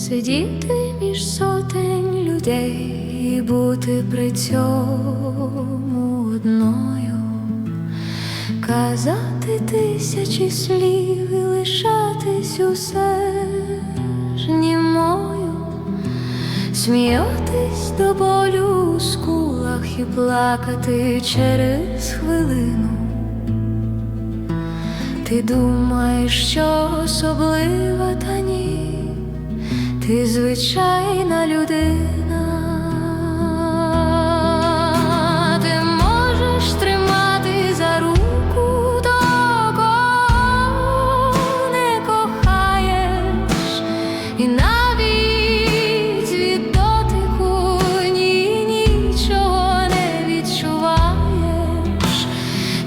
сидіти між сотень людей і бути при цьому одною, казати тисячі слів і лишатись усе ж німою, сміятись до болю у скулах і плакати через хвилину. Ти думаєш, що особлива, та ні, ти звичайна людина. Ти можеш тримати за руку того, не кохаєш, і навіть від нічого не відчуваєш.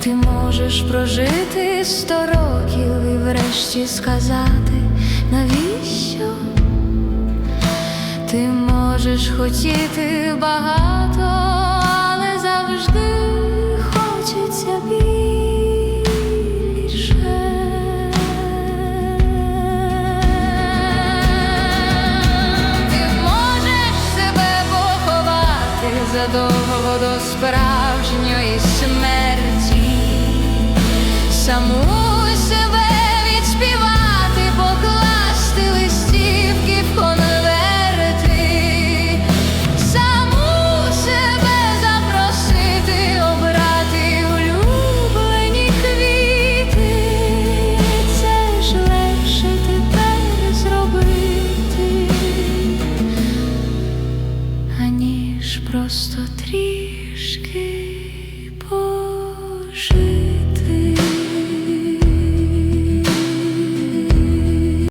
Ти можеш прожити сто років і врешті сказати, навіщо? Ти можеш хотіти багато, але завжди хочеться більше. Ти можеш себе поховати задовго до справжньої смерті, себе лиш просто трішки.